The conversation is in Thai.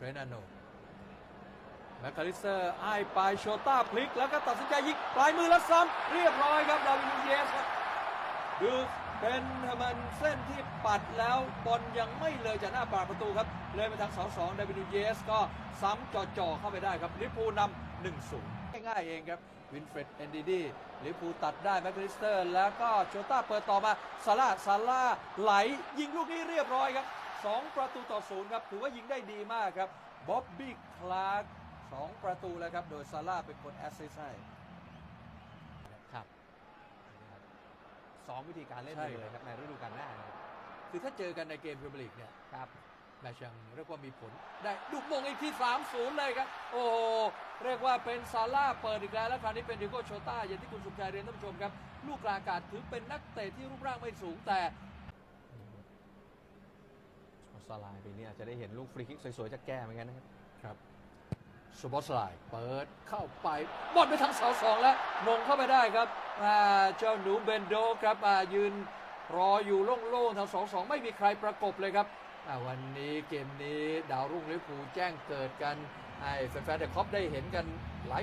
เรนาโนแมคคาลิสเตอร์อ้ายไปโชต้าพลิก แล้วก็ตัดสินใจยิงปลายมือแล้วซ้ำเรียบร้อยครับดาวินนูเยสครับดูเป็นมันเส้นที่ปัดแล้วบอลยังไม่เลยจากหน้าปากประตูครับ เลยไปทางเสาสองดาวินนูเยสก็ซ้ำจ่อๆเข้าไปได้ครับลิเวอร์พูนำหนึ่งศูนย์ง่ายๆเองครับวินเฟรดเอนดีดีลิเวอร์พูตัดได้แมคคาลิสเตอร์ แล้วก็โชต้าเปิดต่อมาซาร่าซาร่าไหลยิงลูกนี้เรียบร้อยครับ 2 ประตูต่อศูนย์ครับ ถือว่ายิงได้ดีมากครับบ๊อบบี้คลาร์กสองประตูแล้วครับ โดยซาร่าเป็นคนแอสซิสต์ให้ครับสองวิธีการเล่นใช่ไปเลยครับในฤดูกาลหน้านะครับคือถ้าเจอกันในเกมพรีเมียร์ลีกเนี่ยครับแมตช์ยังเรียกว่ามีผล ได้ดุกมงอีกที่ 3-0 เลยครับ โอ้โหเรียกว่าเป็นซาร่าเปิดอีกแล้ว แล้วคราวนี้เป็นดิโก้โชต้าอย่างที่คุณสุขใจเรียนท่านผู้ชมครับ ลูกกลางอากาศถือเป็นนักเตะที่รูปร่างไม่สูงแต่ ซาลายปีนี้อาจจะได้เห็นลูกฟรีคิกสวยๆจากแก้เหมือนกันนะครับครับสปอตไลน์เปิดเข้าไปบอลไปทางเสาสองแล้วมงเข้าไปได้ครับอ่าเจ้าหนูเบนโดครับอ่ายืนรออยู่โล่งๆทางสองสองไม่มีใครประกบเลยครับอ่าวันนี้เกมนี้ดาวรุ่งลิเวอร์พูลแจ้งเกิดกันให้แฟนๆเดอะคอปได้เห็นกันหลาย